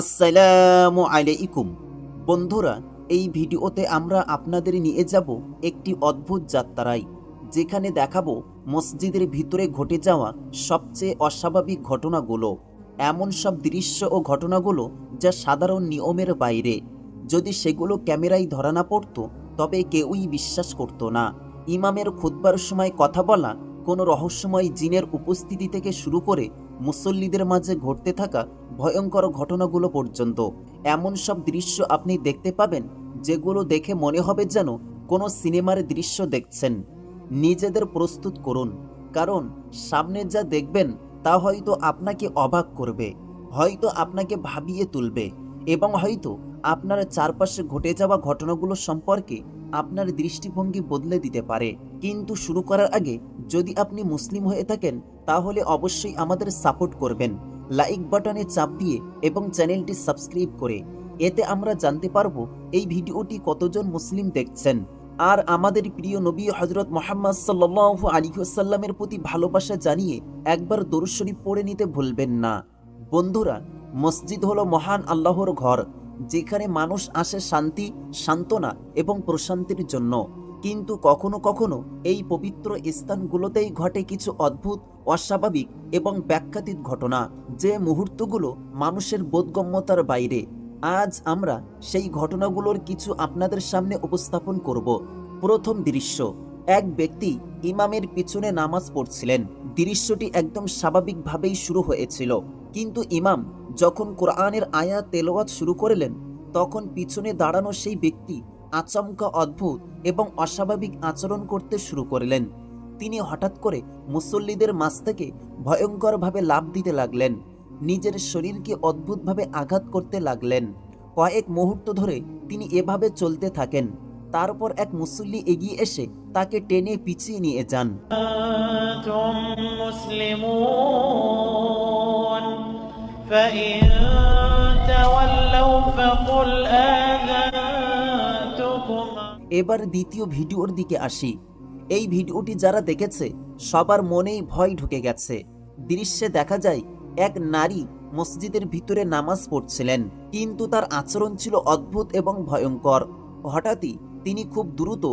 আসসালামু আলাইকুম। বন্ধুরা, এই ভিডিওতে আমরা আপনাদের নিয়ে যাব একটি অদ্ভুত যাত্রায়, যেখানে দেখাবো মসজিদের ভিতরে ঘটে যাওয়া সবচেয়ে অস্বাভাবিক ঘটনাগুলো। এমন সব দৃশ্য ও ঘটনাগুলো যা সাধারণ নিয়মের বাইরে। যদি সেগুলো ক্যামেরায় ধরা না পড়তো, তবে কেউই বিশ্বাস করতো না। ইমামের খুতবার সময় কথা বলা কোনো রহস্যময় জিনের উপস্থিতি থেকে শুরু করে মুসল্লিদের মাঝে ঘটতে থাকা ভয়ঙ্কর ঘটনাগুলো পর্যন্ত। এমন সব দৃশ্য আপনি দেখতে পাবেন, যেগুলো দেখে মনে হবে যেন কোনো সিনেমার দৃশ্য দেখছেন। নিজেদের প্রস্তুত করুন, কারণ সামনে যা দেখবেন তা হয়তো আপনাকে অবাক করবে, হয়তো আপনাকে ভাবিয়ে তুলবে, এবং হয়তো আপনার চারপাশে ঘটে যাওয়া ঘটনাগুলো সম্পর্কে আপনার দৃষ্টিভঙ্গি বদলে দিতে পারে। কিন্তু শুরু করার আগে যদি আপনি মুসলিম হয়ে থাকেন, তাহলে অবশ্যই আমাদের সাপোর্ট করবেন। লাইক বাটনে চাপ দিয়ে এবং চ্যানেলটি সাবস্ক্রাইব করে। এতে আমরা জানতে পারব এই ভিডিওটি কতজন মুসলিম দেখছেন। আর আমাদের প্রিয় নবী হজরত মোহাম্মদ সাল্লাহ আলিহাসাল্লামের প্রতি ভালোবাসা জানিয়ে একবার দরুদ শরীফ পড়ে নিতে ভুলবেন না। বন্ধুরা, মসজিদ হলো মহান আল্লাহর ঘর। যেখানে মানুষ আসে শান্তি, সান্ত্বনা এবং প্রশান্তির জন্য। কিন্তু কখনো কখনো এই পবিত্র স্থানগুলোতেই ঘটে কিছু অদ্ভুত, অস্বাভাবিক এবং ব্যাখ্যাতীত ঘটনা, যে মুহূর্তগুলো মানুষের বোধগম্যতার বাইরে। আজ আমরা সেই ঘটনাগুলোর কিছু আপনাদের সামনে উপস্থাপন করব। প্রথম দৃশ্য, এক ব্যক্তি ইমামের পিছনে নামাজ পড়ছিলেন। দৃশ্যটি একদম স্বাভাবিকভাবেই শুরু হয়েছিল। কিন্তু ইমাম যখন কোরআনের আয়া তেলোয়াত শুরু করলেন, তখন পিছনে দাঁড়ানো সেই ব্যক্তি আচমকা অদ্ভুত এবং অস্বাভাবিক আচরণ করতে শুরু করলেন। তিনি হঠাৎ করে মুসল্লিদের মাছ থেকে ভয়ঙ্করভাবে লাভ দিতে লাগলেন, নিজের শরীরকে অদ্ভুতভাবে আঘাত করতে লাগলেন। কয়েক মুহূর্ত ধরে তিনি এভাবে চলতে থাকেন। তারপর এক মুসল্লি এগিয়ে এসে তাকে টেনে পিছিয়ে নিয়ে যান। فإن تولوا فقل آذنتكم এবার দ্বিতীয় ভিডিওর দিকে আসি এই ভিডিওটি যারা দেখেছে সবার মনেই ভয় ঢুকে গেছে দৃশ্যে দেখা যায় এক নারী মসজিদের ভিতরে নামাজ পড়ছিলেন কিন্তু তার আচরণ ছিল অদ্ভুত এবং ভয়ঙ্কর হঠাৎই তিনি খুব দ্রুত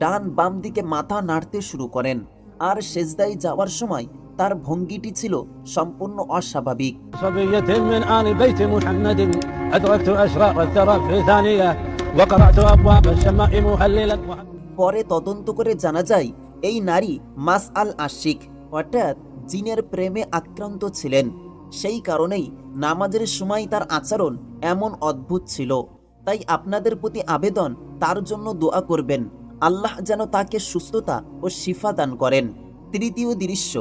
ডান বাম দিকে মাথা নাড়তে শুরু করেন আর সেজদায় যাওয়ার সময় তার ভঙ্গিটি ছিল সম্পূর্ণ অস্বাভাবিক। পরে তদন্ত করে জানা যায় এই নারী মাস আল আশিক অর্থাৎ জিনের প্রেমে আক্রান্ত ছিলেন। সেই কারণেই নামাজের সময় তার আচরণ এমন অদ্ভুত ছিল। তাই আপনাদের প্রতি আবেদন তার জন্য দোয়া করবেন। আল্লাহ যেন তাকে সুস্থতা ও শিফা দান করেন। তৃতীয় দৃশ্য,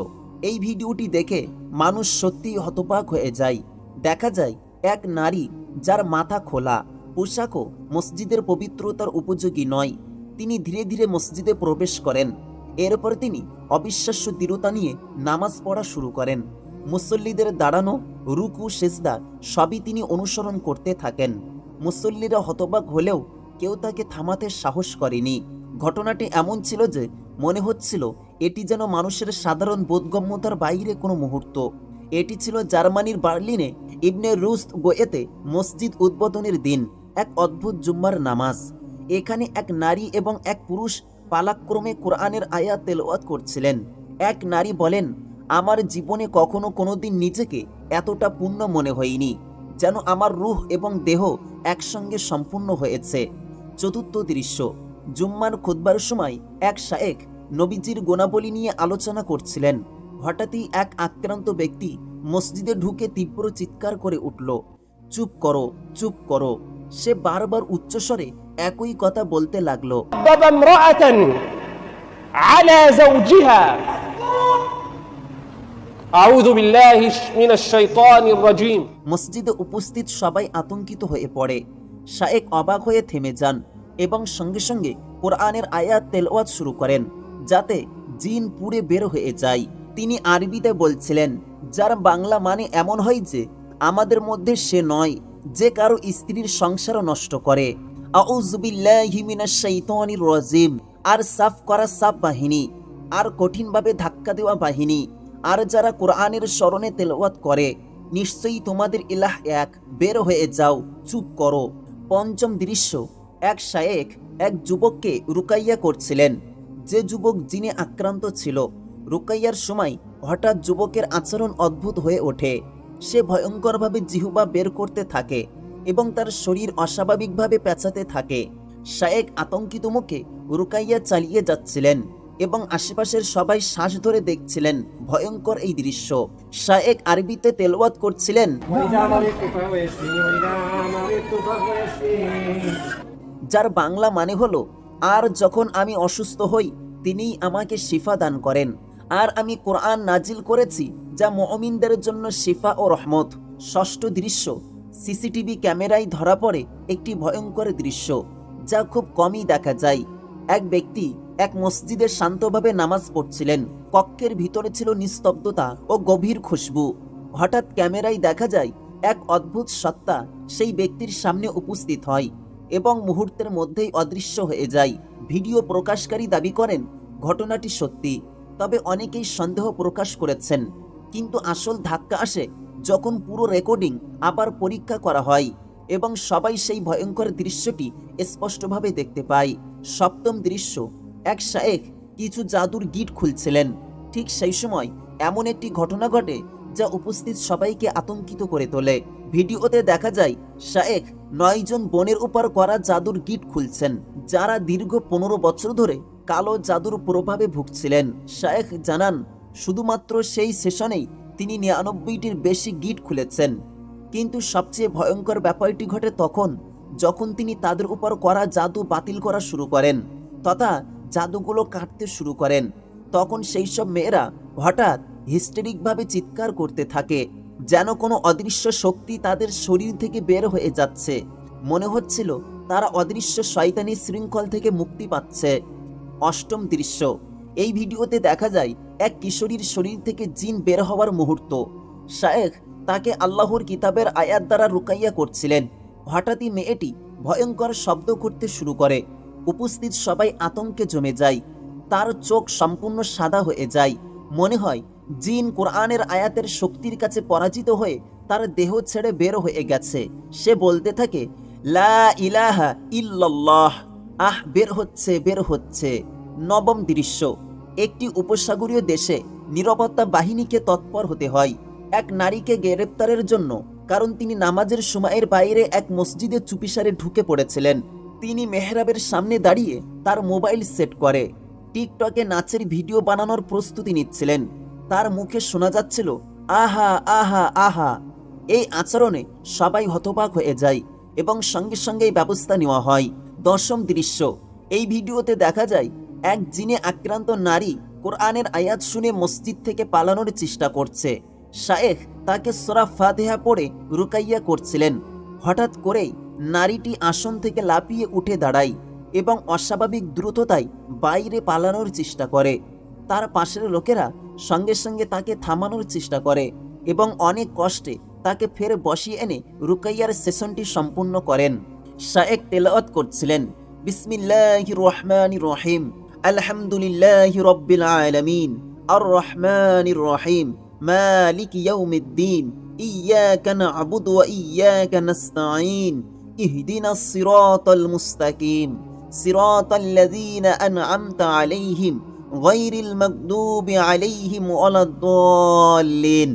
এই ভিডিওটি দেখে মানুষ সত্যিই হতবাক হয়ে যায়। দেখা যায়, এক নারী যার মাথা খোলা, পোশাকও মসজিদের পবিত্রতার উপযোগী নয়। তিনি ধীরে ধীরে মসজিদে প্রবেশ করেন। এরপর তিনি অবিশ্বাস্য দৃঢ়তা নিয়ে নামাজ পড়া শুরু করেন। মুসল্লিদের দাঁড়ানো, রুকু, সেজদা সবই তিনি অনুসরণ করতে থাকেন। মুসল্লিরা হতবাক হলেও কেউ তাকে থামাতে সাহস করেনি। ঘটনাটি এমন ছিল যে মনে হচ্ছিল এটি যেন মানুষের সাধারণ বোধগম্যতার বাইরে কোনো মুহূর্ত। এটি ছিল জার্মানির বার্লিনে ইবনে রুস্ত গোয়েতে মসজিদ উদ্বোধনের দিন, এক অদ্ভুত জুম্মার নামাজ। এখানে এক নারী এবং এক পুরুষ পালাক্রমে কোরআনের আয়াত তেলাওয়াত করছিলেন। এক নারী বলেন, আমার জীবনে কখনো কোনো দিন নিজেকে এতটা পূর্ণ মনে হয়নি, যেন আমার রুহ এবং দেহ একসঙ্গে সম্পূর্ণ হয়েছে। চতুর্থ দৃশ্য জুম্মার খুদ্বার সময় এক শায়েক নবীজির গোনাবলী নিয়ে আলোচনা করছিলেন। হঠাৎই এক আক্রান্ত ব্যক্তি মসজিদে ঢুকে তীব্র চিৎকার করে উঠল চুপ করো চুপ করো। সে বারবার উচ্চস্বরে একই কথা বলতে লাগল। মসজিদে উপস্থিত সবাই আতঙ্কিত হয়ে পড়ে। শায়েক অবাক হয়ে থেমে যান। এবং সঙ্গে সঙ্গে কোরআনের আয়াত তেলাওয়াত শুরু করেন, যাতে জিন পুড়ে বের হয়ে যায়। তিনি আরবিতে বলছিলেন, যার বাংলা মানে এমন হয় যে, আমাদের মধ্যে সে নয়, যে কারও স্ত্রীর সংসারও নষ্ট করে। রাজিম। আর সাফ করা সাফ বাহিনী, আর কঠিনভাবে ধাক্কা দেওয়া বাহিনী, আর যারা কোরআনের স্মরণে তেলাওয়াত করে, নিশ্চয়ই তোমাদের ইলাহ এক, বের হয়ে যাও, চুপ করো। পঞ্চম দৃশ্য এক শায়েক এক যুবককে রুকাইয়া করছিলেন। যে যুবক জিনে আক্রান্ত ছিল, রুকাইয়ার সময় হঠাৎ যুবকের আচরণ অদ্ভুত হয়ে ওঠে। সে ভয়ঙ্করভাবে জিহুবা বের করতে থাকে এবং তার শরীর অস্বাভাবিকভাবে পেঁচাতে থাকে। শায়েক আতঙ্কিত মুখে রুকাইয়া চালিয়ে যাচ্ছিলেন এবং আশেপাশের সবাই শ্বাস ধরে দেখছিলেন ভয়ঙ্কর এই দৃশ্য। শায়েক আরবিতে তেলওয়াত করছিলেন যার বাংলা মানে হলো, আর যখন আমি অসুস্থ হই, তিনিই আমাকে শিফা দান করেন। আর আমি কোরআন নাজিল করেছি, যা মমিনদের জন্য শিফা ও রহমত। ষষ্ঠ দৃশ্য, সিসিটিভি ক্যামেরায় ধরা পড়ে একটি ভয়ঙ্কর দৃশ্য, যা খুব কমই দেখা যায়। এক ব্যক্তি এক মসজিদে শান্তভাবে নামাজ পড়ছিলেন। কক্ষের ভিতরে ছিল নিস্তব্ধতা ও গভীর খুশবু। হঠাৎ ক্যামেরায় দেখা যায়, এক অদ্ভুত সত্তা সেই ব্যক্তির সামনে উপস্থিত হয়। এবং মুহূর্তের মধ্যেই অদৃশ্য হয়ে যায়। ভিডিও প্রকাশকারী দাবি করেন, ঘটনাটি সত্যি। তবে অনেকেই সন্দেহ প্রকাশ করেছেন। কিন্তু আসল ধাক্কা আসে যখন পুরো রেকর্ডিং আবার পরীক্ষা করা হয় এবং সবাই সেই ভয়ঙ্কর দৃশ্যটি স্পষ্টভাবে দেখতে পায়। সপ্তম দৃশ্য, এক শায়েখ কিছু জাদুর গিট খুলছিলেন। ঠিক সেই সময় এমন একটি ঘটনা ঘটে যা উপস্থিত সবাইকে আতঙ্কিত করে তোলে। ভিডিওতে দেখা যায়, শায়েখ নয়জন বোনের উপর করা জাদুর গিট খুলছেন, যারা দীর্ঘ পনেরো বছর ধরে কালো জাদুর প্রভাবে ভুগছিলেন। শায়েখ জানান, শুধুমাত্র সেই সেশনেই তিনি নিরানব্বইটির বেশি গিট খুলেছেন। কিন্তু সবচেয়ে ভয়ঙ্কর ব্যাপারটি ঘটে তখন, যখন তিনি তাদের উপর করা জাদু বাতিল করা শুরু করেন, তথা জাদুগুলো কাটতে শুরু করেন। তখন সেই সব মেয়েরা হঠাৎ হিস্টেরিকভাবে চিৎকার করতে থাকে, যেন কোনো অদৃশ্য শক্তি তাদের শরীর থেকে বের হয়ে যাচ্ছে। মনে হচ্ছিল তারা অদৃশ্য শয়তানি শৃঙ্খল থেকে মুক্তি পাচ্ছে। অষ্টম দৃশ্য। এই ভিডিওতে দেখা যায় এক কিশোরীর শরীর থেকে জিন বের হওয়ার মুহূর্ত। শায়েখ তাকে আল্লাহর কিতাবের আয়াত দ্বারা রুকাইয়া করছিলেন। হঠাৎই মেয়েটি ভয়ঙ্কর শব্দ করতে শুরু করে। উপস্থিত সবাই আতঙ্কে জমে যায়। তার চোখ সম্পূর্ণ সাদা হয়ে যায়। মনে হয় জিন কোরআনের আয়াতের শক্তির কাছে পরাজিত হয়ে তার দেহ ছেড়ে বের হয়ে গেছে। সে বলতে থাকে, লা ইলাহা ইল্লাল্লাহ। আহ, বের হচ্ছে বের হচ্ছে। নবম দৃশ্য, একটি উপসাগরীয় দেশে নিরাপত্তা বাহিনীকে তৎপর হতে হয়। এক নারীকে গ্রেপ্তারের জন্য, কারণ তিনি নামাজের সময়ের বাইরে এক মসজিদে চুপিসারে ঢুকে পড়েছিলেন। তিনি মেহরাবের সামনে দাঁড়িয়ে তার মোবাইল সেট করে। টিকটকে নাচের ভিডিও বানানোর প্রস্তুতি নিচ্ছিলেন। তার মুখে শোনা যাচ্ছিল, আহা আহা আহা। এই আচরণে সবাই হতবাক হয়ে যায় এবং সঙ্গে সঙ্গেই ব্যবস্থা নেওয়া হয়। দশম দৃশ্য। এই ভিডিওতে দেখা যায়, এক জিনে আক্রান্ত নারী কোরআনের আয়াত শুনে মসজিদ থেকে পালানোর চেষ্টা করছে। শায়েখ তাকে সোরা ফাতেহা পড়ে রুকাইয়া করছিলেন। হঠাৎ করেই নারীটি আসন থেকে লাপিয়ে উঠে দাঁড়ায় এবং অস্বাভাবিক দ্রুততায় বাইরে পালানোর চেষ্টা করে। তার পাশের লোকেরা সঙ্গে সঙ্গে তাকে থামানোর চেষ্টা করে এবং অনেক কষ্টে তাকে ফের বসিয়ে এনে রুকাইয়ার সেশনটি সম্পূর্ণ করেন শায়েক তেলাওয়াত করছিলেন বিসমিল্লাহ রহমান রহিম আলহামদুলিল্লাহ রব্বিল আলামিন আর রহমান রহিম মালিক ইয়াউমিদ্দিন إياك نعبد وإياك نستعين اهدنا الصراط المستقيم صراط الذين أنعمت عليهم গৈরিল মকদুবি আলাইহিম ওয়ালাদ্দাল্লিন।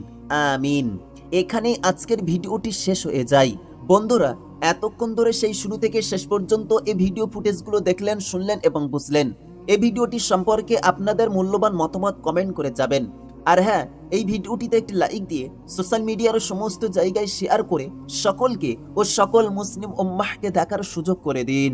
আমিন। এখানে আজকের ভিডিওটি শেষ হয়ে যায়। বন্ধুরা, এতক্ষণ ধরে সেই শুরু থেকে শেষ পর্যন্ত এই ভিডিও ফুটেজগুলো দেখলেন, শুনলেন এবং বুঝলেন। এই ভিডিওটি সম্পর্কে আপনাদের মূল্যবান মতামত কমেন্ট করে যাবেন। আর হ্যাঁ এই ভিডিওটিতে একটি লাইক দিয়ে সোশ্যাল মিডিয়ার সমস্ত জায়গায় শেয়ার করে সকলকে ও সকল মুসলিম ওম্মাহকে দেখার সুযোগ করে দিন।